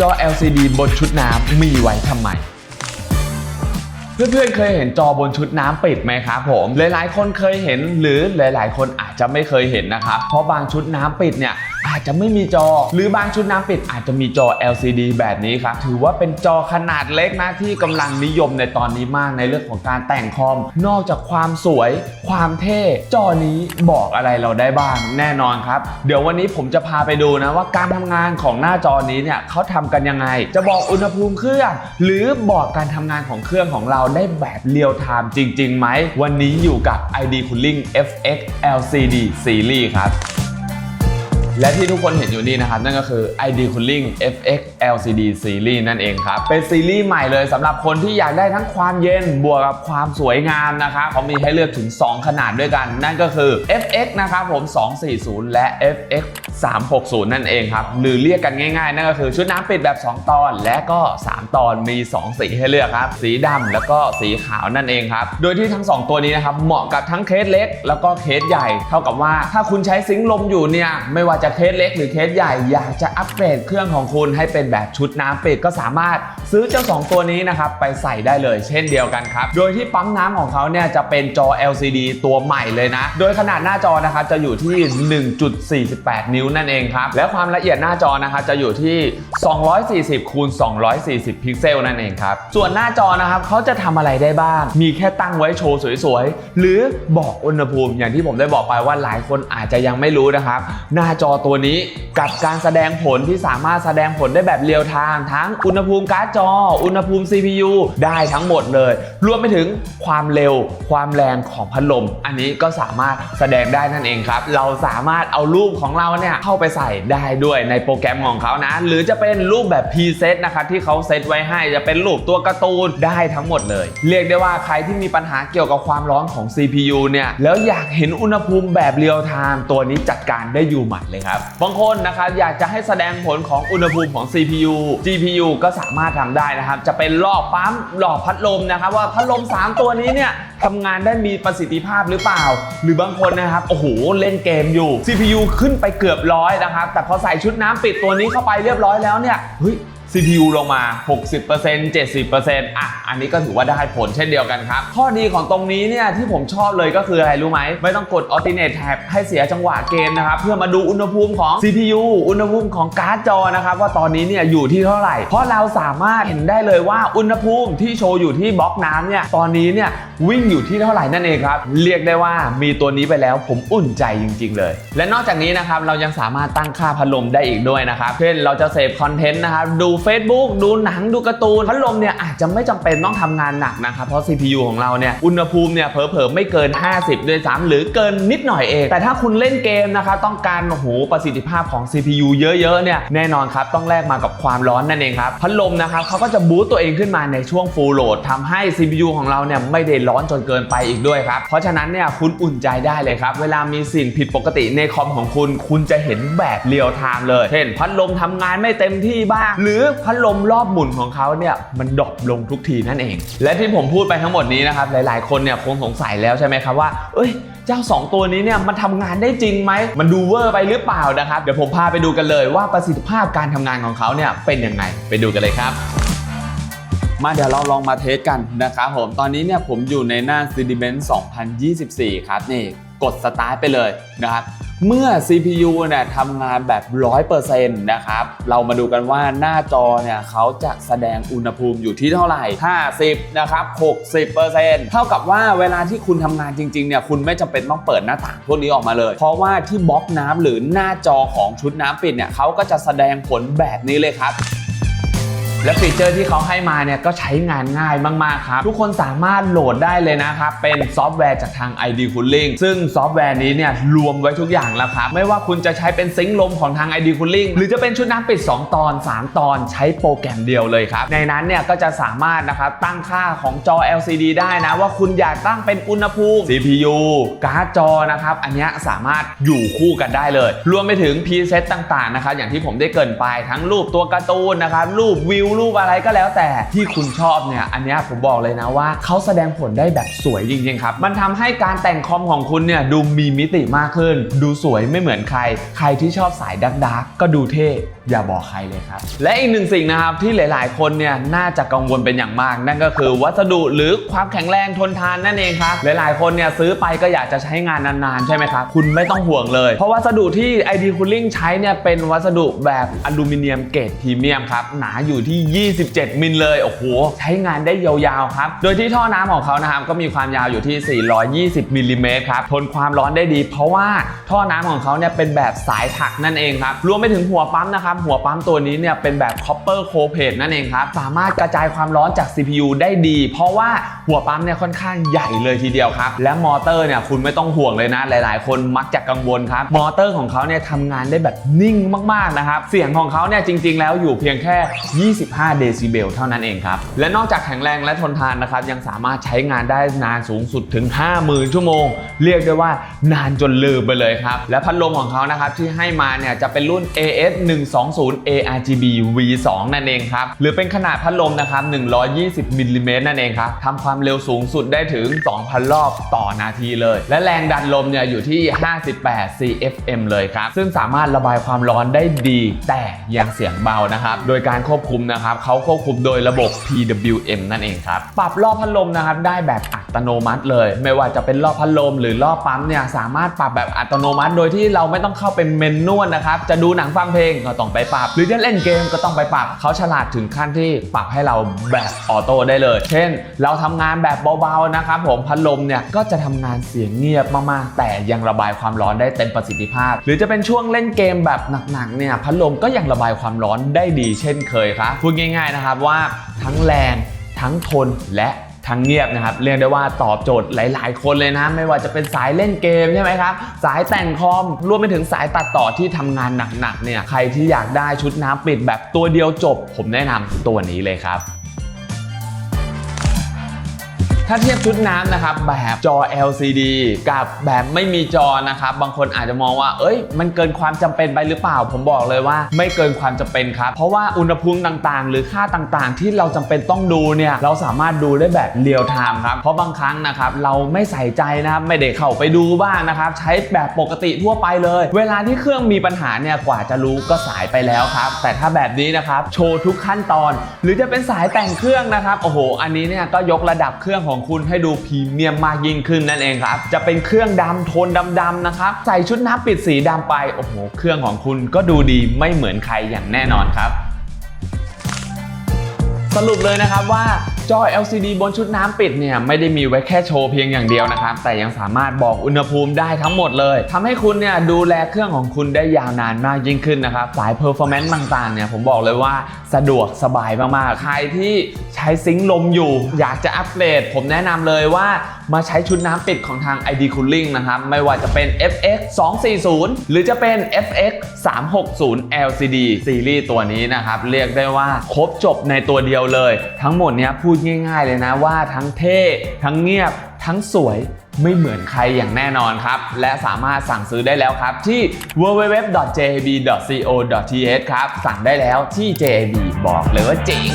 จอ LCD บนชุดน้ำมีไว้ทำไม เพื่อนๆเคยเห็นจอบนชุดน้ำปิดไหมครับผม หลายๆ คนเคยเห็นหรือหลาย ๆ คนอาจจะไม่เคยเห็นนะครับ เพราะบางชุดน้ำปิดเนี่ย อาจจะไม่มีจอ หรือบางชุดน้ำปิดอาจจะมีจอ LCD แบบนี้ครับ ถือว่าเป็นจอขนาดเล็กนะที่กำลังนิยมในตอนนี้มากในเรื่องของการแต่งคอม นอกจากความสวย ความเท่ จอนี้บอกอะไรเราได้บ้างแน่นอนครับ เดี๋ยววันนี้ผมจะพาไปดูนะว่าการทำงานของหน้าจอนี้เนี่ยเขาทำกันยังไง จะบอกอุณหภูมิเครื่อง หรือบอกการทำงานของเครื่องของเราได้แบบเรียลไทม์จริงๆไหมวันนี้อยู่กับ ID Cooling FX LCD Series ครับ และที่ทุกคนเห็นอยู่นี่นะครับนั่นก็คือ ID Cooling FX LCD Series นั่นเองครับ เป็นซีรีส์ใหม่เลยสำหรับคนที่อยากได้ทั้งความเย็นบวกกับความสวยงามนะครับเขามีให้เลือกถึง 2 ขนาดด้วยกัน นั่นก็คือ FX นะครับผม 240 และ FX 360 นั่นเองครับ หรือเรียกกันง่ายๆ นั่นก็คือชุดน้ำปิดแบบ 2 ตอน และก็ 3 ตอนมี 2 สีให้เลือกครับ สีดำแล้วก็สีขาวนั่นเองครับ โดยที่ทั้ง 2 ตัวนี้นะครับเหมาะกับทั้งเคสเล็ก แล้วก็เคสใหญ่ เท่ากับว่าถ้าคุณใช้ซิงค์ลมอยู่เนี่ยไม่ว่าจะเคสเล็กหรือเคสใหญ่อยากจะอัปเกรดเครื่องของคุณให้เป็นแบบชุดน้ำปิดก็สามารถซื้อเจ้า 2 ตัวนี้นะครับไปใส่ได้เลยเช่นเดียวกันครับ โดยที่ปั๊มน้ำของเขาเนี่ยจะเป็นจอ LCD ตัวใหม่เลยนะ โดยขนาดหน้าจอนะครับจะอยู่ที่ 1.48 นิ้วนั่นเองครับ และความละเอียดหน้าจอนะครับจะอยู่ที่ 240คูณ240 พิกเซลนั่นเองครับ ส่วนหน้าจอนะครับเขาจะทำอะไรได้บ้าง มีแค่ตั้งไว้โชว์สวยๆ หรือบอกอุณหภูมิอย่างที่ผมได้บอกไปว่าหลายคนอาจจะยังไม่รู้นะครับ หน้าจอตัวนี้กับการแสดงผลที่สามารถแสดงผลได้แบบเรียลไทม์ทั้งอุณหภูมิการ์ดจอ อุณหภูมิ CPU ได้ทั้งหมดเลย รวมไปถึงความเร็วความแรงของพัดลม อันนี้ก็สามารถแสดงได้นั่นเองครับ เราสามารถเอารูปของเราเนี่ยเข้าไปใส่ได้ด้วยในโปรแกรมของเขานะ หรือจะเป็นรูปแบบพรีเซตนะครับที่เขาเซตไว้ให้จะเป็นรูปตัวการ์ตูนได้ทั้งหมดเลย เรียกได้ว่าใครที่มีปัญหาเกี่ยวกับความร้อนของ CPU เนี่ยแล้วอยากเห็นอุณหภูมิแบบเรียลไทม์ตัวนี้จัดการได้อยู่หมัดเลยครับบางคนนะครับอยากจะให้แสดงผลของอุณหภูมิของ CPU GPU ก็สามารถทำได้นะครับ จะเป็นหลอกปั๊มหลอกพัดลมนะครับ ว่าพัดลม 3 ตัวนี้เนี่ยทำงานได้มีประสิทธิภาพหรือเปล่า หรือบางคนนะครับ โอ้โห เล่นเกมอยู่ CPU ขึ้นไปเกือบร้อยนะครับ แต่พอใส่ชุดน้ำปิดตัวนี้เข้าไปเรียบร้อยแล้วเนี่ยเฮ้ย CPU ลงมา 60% 70%อะ อันนี้ก็ถือว่าได้ผลเช่นเดียวกันครับ ข้อดีของตรงนี้เนี่ยที่ผมชอบเลยก็คืออะไรรู้ไหม ไม่ต้องกด alternate tab ให้เสียจังหวะเกมนะครับ เพื่อมาดูอุณหภูมิของ CPU อุณหภูมิของการ์ดจอนะครับ ว่าตอนนี้เนี่ยอยู่ที่เท่าไหร่ เพราะเราสามารถเห็นได้เลยว่าอุณหภูมิที่โชว์อยู่ที่บล็อกน้ำเนี่ยตอนนี้เนี่ยวิ่งอยู่ที่เท่าไหร่นั่นเองครับ เรียกได้ว่ามีตัวนี้ไปแล้วผมอุ่นใจจริง ๆ เลย และนอกจากนี้นะครับเรายังสามารถตั้งค่าพัดลมได้อีกด้วยนะครับเช่นเราจะเสพคอนเทนต์นะครับดู Facebook ดูหนังดูการ์ตูนพัดลมเนี่ยอาจจะไม่จำเป็นต้องทำงานหนักนะครับ เพราะ CPU ของเราเนี่ยอุณหภูมิเนี่ยเผลอๆไม่เกิน 50 ด้วยซ้ำหรือเกินนิดหน่อยเอง แต่ถ้าคุณเล่นเกมนะครับต้องการโอ้โหประสิทธิภาพของ CPU เยอะๆเนี่ยแน่นอนครับต้องแลกมากับความร้อนนั่นเองครับพัดลมนะครับเขาก็จะบูตตัวเองขึ้นมาในช่วง full load ทำให้ CPU ของเราเนี่ยไม่ได้ร้อนจนเกินไปอีกด้วยครับเพราะฉะนั้นเนี่ยคุณอุ่นใจได้เลยครับเวลามีสิ่งผิดปกติในคอมของคุณ คุณจะเห็นแบบเรียลไทม์เลยเช่นพัดลมทำงานไม่เต็มที่บ้าง หรือพัดลมรอบหมุนของเขาเนี่ยมันดรอปลงทุกทีนั่นเอง และที่ผมพูดไปทั้งหมดนี้นะครับหลาย ๆ คนเนี่ยคงสงสัยแล้วใช่ไหมครับว่า เอ้ยเจ้า 2 ตัวนี้เนี่ยมันทำงานได้จริงไหม มันดูเวอร์ไปหรือเปล่านะครับ เดี๋ยวผมพาไปดูกันเลยว่าประสิทธิภาพการทำงานของเขาเนี่ยเป็นยังไงไปดูกันเลยครับมาเดี๋ยวเราลองมาเทสกันนะครับผมตอนนี้เนี่ยผมอยู่ในหน้า Sediment 2024 ครับนี่กดสตาร์ทไปเลยนะครับ เมื่อ CPU เนี่ยทำงานแบบ 100%นะครับ เรามาดูกันว่าหน้าจอเนี่ยเขาจะแสดงอุณหภูมิอยู่ที่เท่าไหร่ 50 นะครับ 60%เท่ากับว่าเวลาที่คุณทำงานจริงๆ เนี่ย คุณไม่จำเป็นต้องเปิดหน้าต่างพวกนี้ออกมาเลย เพราะว่าที่บล็อกน้ำหรือหน้าจอของชุดน้ำปิดเนี่ยเขาก็จะแสดงผลแบบนี้เลยครับ และฟีเจอร์ที่เขาให้มาเนี่ยก็ใช้งานง่ายมาก ๆ ครับ ทุกคนสามารถโหลดได้เลยนะครับ เป็นซอฟต์แวร์จากทาง ID Cooling ซึ่งซอฟต์แวร์นี้เนี่ยรวมไว้ทุกอย่างแล้วครับ ไม่ว่าคุณจะใช้เป็นซิงค์ลมของทาง ID Cooling หรือจะเป็นชุดน้ำปิด 2 ตอน 3 ตอนใช้โปรแกรมเดียวเลยครับ ในนั้นเนี่ยก็จะสามารถนะครับตั้งค่าของจอ LCD ได้นะว่าคุณอยากตั้งเป็นอุณหภูมิ CPU การ์ดจอนะครับอันนี้สามารถอยู่คู่กันได้เลย รวมไปถึงพรีเซตต่างๆนะครับอย่างที่ผมได้เกรินไปทั้งรูปตัวการ์ตูนนะครับรูปวิวรูปอะไรก็แล้วแต่ที่คุณชอบเนี่ยอันนี้ผมบอกเลยนะว่าเขาแสดงผลได้แบบสวยจริงๆครับ มันทำให้การแต่งคอมของคุณเนี่ยดูมีมิติมากขึ้น ดูสวยไม่เหมือนใคร ใครที่ชอบสายดักดักก็ดูเท่อย่าบอกใครเลยครับ และอีกหนึ่งสิ่งนะครับที่หลาย ๆ คนเนี่ยน่าจะกังวลเป็นอย่างมาก นั่นก็คือวัสดุหรือความแข็งแรงทนทานนั่นเองครับ หลาย ๆ คนเนี่ยซื้อไปก็อยากจะใช้งานนาน ๆ ใช่ไหมครับ คุณไม่ต้องห่วงเลย เพราะวัสดุที่ ID Cooling ใช้เนี่ยเป็นวัสดุแบบอลูมิเนียมเกรดพรีเมียมครับ หนาอยู่ที่ที่ 27 มิลเลย โอ้โห ใช้งานได้ยาวๆครับ โดยที่ท่อน้ำของเขานะครับ ก็มีความยาวอยู่ที่ 420 มิลลิเมตรครับ ทนความร้อนได้ดี เพราะว่าท่อน้ำของเขาเนี่ยเป็นแบบสายถักนั่นเองครับ รวมไปถึงหัวปั๊มนะครับ หัวปั๊มตัวนี้เนี่ยเป็นแบบ copper c o p a t e นั่นเองครับ สามารถกระจายความร้อนจาก CPU ได้ดี เพราะว่าหัวปั๊มเนี่ยค่อนข้างใหญ่เลยทีเดียวครับ และมอเตอร์เนี่ยคุณไม่ต้องห่วงเลยนะ หลาย ๆ คนมักจะกังวลครับ มอเตอร์ของเขาเนี่ยทำงานได้แบบนิ่งมากๆนะครับ เสียงของเขาเนี่ยจริง ๆ แล้วอยู่เพียงแค่ 25 5 เดซิเบลเท่านั้นเองครับ และนอกจากแข็งแรงและทนทานนะครับ ยังสามารถใช้งานได้นานสูงสุดถึง 50,000 ชั่วโมง เรียกได้ว่านานจนลืมไปเลยครับ และพัดลมของเขานะครับที่ให้มาเนี่ยจะเป็นรุ่น AS 120 ARGB V2 นั่นเองครับ หรือเป็นขนาดพัดลมนะครับ 120มิลลิเมตรนั่นเองครับทำความเร็วสูงสุดได้ถึง 2,000 รอบต่อนาทีเลย และแรงดันลมเนี่ยอยู่ที่ 58 CFM เลยครับ ซึ่งสามารถระบายความร้อนได้ดี แต่ยังเสียงเบานะครับ โดยการควบคุมนะครับเขาควบคุมโดยระบบ PWM นั่นเองครับ ปรับรอบพัดลมนะครับได้แบบอัตโนมัติเลย ไม่ว่าจะเป็นรอบพัดลมหรือรอบปั๊มเนี่ยสามารถปรับแบบอัตโนมัติ โดยที่เราไม่ต้องเข้าเป็นเมนนวลนะครับจะดูหนังฟังเพลงก็ต้องไปปรับ หรือจะเล่นเกมก็ต้องไปปรับเขาฉลาดถึงขั้นที่ปรับให้เราแบบออโต้ได้เลย เช่น เราทำงานแบบเบาๆนะครับผมพัดลมเนี่ยก็จะทำงานเสียงเงียบมากๆ แต่ยังระบายความร้อนได้เต็มประสิทธิภาพ หรือจะเป็นช่วงเล่นเกมแบบหนักๆเนี่ยพัดลมก็ยังระบายความร้อนได้ดี เช่นเคยครับดง่ายๆนะครับว่าทั้งแรงทั้งทนและทั้งเงียบนะครับเรียกได้ว่าตอบโจทย์หลาย ๆ คนเลยนะไม่ว่าจะเป็นสายเล่นเกมใช่ไหมครับสายแต่งคอมรวมไปถึงสายตัดต่อที่ทำงานหนักๆเนี่ยใครที่อยากได้ชุดน้ำปิดแบบตัวเดียวจบ ผมแนะนำตัวนี้เลยครับ ถ้าเทียบชุดน้ำนะครับแบบจอ LCD กับแบบไม่มีจอนะครับบางคนอาจจะมองว่า เอ้ย มันเกินความจำเป็นไปหรือเปล่า ผมบอกเลยว่า ไม่เกินความจำเป็นครับเพราะว่าอุณหภูมิต่างๆ หรือค่าต่างๆ ที่เราจำเป็นต้องดูเนี่ยเราสามารถดูได้แบบเรียลไทม์ครับเพราะบางครั้งนะครับเราไม่ใส่ใจนะครับไม่ได้เข้าไปดูบ้างนะครับใช้แบบปกติทั่วไปเลย เวลาที่เครื่องมีปัญหาเนี่ยกว่าจะรู้ก็สายไปแล้วครับ แต่ถ้าแบบนี้นะครับโชว์ทุกขั้นตอน หรือจะเป็นสายแต่งเครื่องนะครับโอ้โห อันนี้เนี่ยก็ยกระดับเครื่องของคุณให้ดูพรีเมียมมากยิ่งขึ้นนั่นเองครับ จะเป็นเครื่องดำโทนดำๆนะครับ ใส่ชุดน้ำปิดสีดำไป โอ้โห เครื่องของคุณก็ดูดีไม่เหมือนใครอย่างแน่นอนครับ สรุปเลยนะครับว่า จอ LCD บนชุดน้ำปิดเนี่ยไม่ได้มีไว้แค่โชว์เพียงอย่างเดียวนะครับแต่ยังสามารถบอกอุณหภูมิได้ทั้งหมดเลยทำให้คุณเนี่ยดูแลเครื่องของคุณได้ยาวนานมากยิ่งขึ้นนะครับสาย performance ต่างๆเนี่ยผมบอกเลยว่าสะดวกสบายมากๆ ใครที่ใช้ซิงค์ลมอยู่ อยากจะอัปเกรดผมแนะนำเลยว่ามาใช้ชุดน้ำปิดของทาง ID Cooling นะครับ ไม่ว่าจะเป็น FX 240 หรือจะเป็น FX 360 LCD ซีรีส์ตัวนี้นะครับ เรียกได้ว่าครบจบในตัวเดียวเลย ทั้งหมดเนี้ยพูดง่ายๆเลยนะว่าทั้งเท่ ทั้งเงียบ ทั้งสวยไม่เหมือนใครอย่างแน่นอนครับ และสามารถสั่งซื้อได้แล้วครับที่ www.jab.co.th ครับ สั่งได้แล้วที่ JAB บอกเลยว่าเจ๋ง